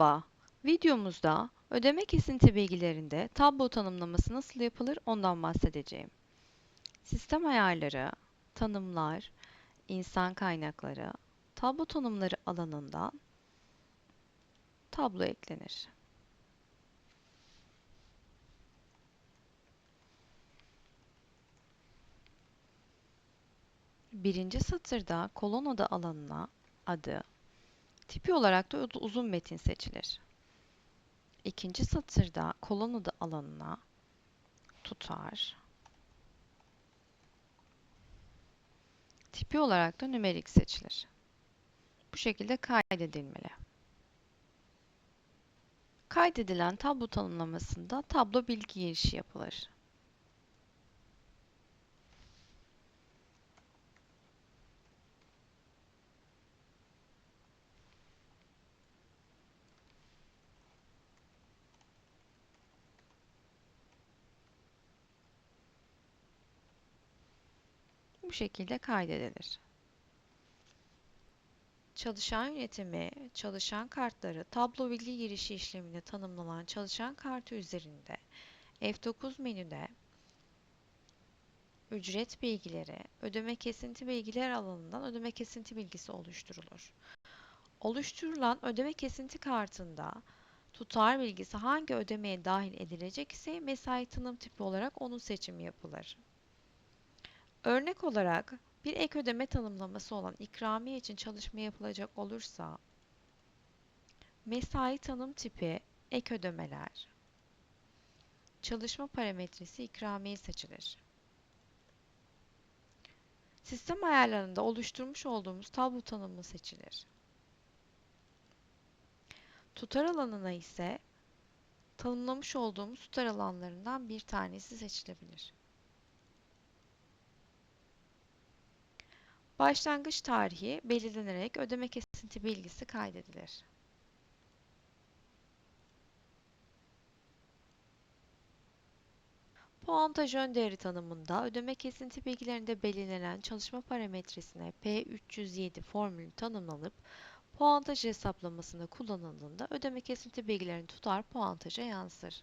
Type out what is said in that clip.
Merhaba. Videomuzda ödeme kesinti bilgilerinde tablo tanımlaması nasıl yapılır ondan bahsedeceğim. Sistem ayarları, tanımlar, insan kaynakları, tablo tanımları alanından tablo eklenir. Birinci satırda kolon alanına adı, tipi olarak da uz- uzun metin seçilir. İkinci satırda kolon adı alanına tutar, tipi olarak da nümerik seçilir. Bu şekilde kaydedilmeli. Kaydedilen tablo tanımlamasında tablo bilgi girişi yapılır. Bu şekilde kaydedilir. Çalışan yönetimi, çalışan kartları, tablo bilgi girişi işleminde tanımlanan çalışan kartı üzerinde F9 menüde ücret bilgileri, ödeme kesinti bilgiler alanından ödeme kesinti bilgisi oluşturulur. Oluşturulan ödeme kesinti kartında tutar bilgisi hangi ödemeye dahil edilecek ise mesai tanım tipi olarak onun seçimi yapılır. Örnek olarak bir ek ödeme tanımlaması olan ikramiye için çalışma yapılacak olursa mesai tanım tipi ek ödemeler, çalışma parametresi ikramiye seçilir. Sistem ayarlarında oluşturmuş olduğumuz tablo tanımı seçilir. Tutar alanına ise tanımlamış olduğumuz tutar alanlarından bir tanesi seçilebilir. Başlangıç tarihi belirlenerek ödeme kesinti bilgisi kaydedilir. Puantaj ön değeri tanımında ödeme kesinti bilgilerinde belirlenen çalışma parametresine P307 formülü tanımlanıp puantaj hesaplamasında kullanıldığında ödeme kesinti bilgilerini tutar puantaja yansır.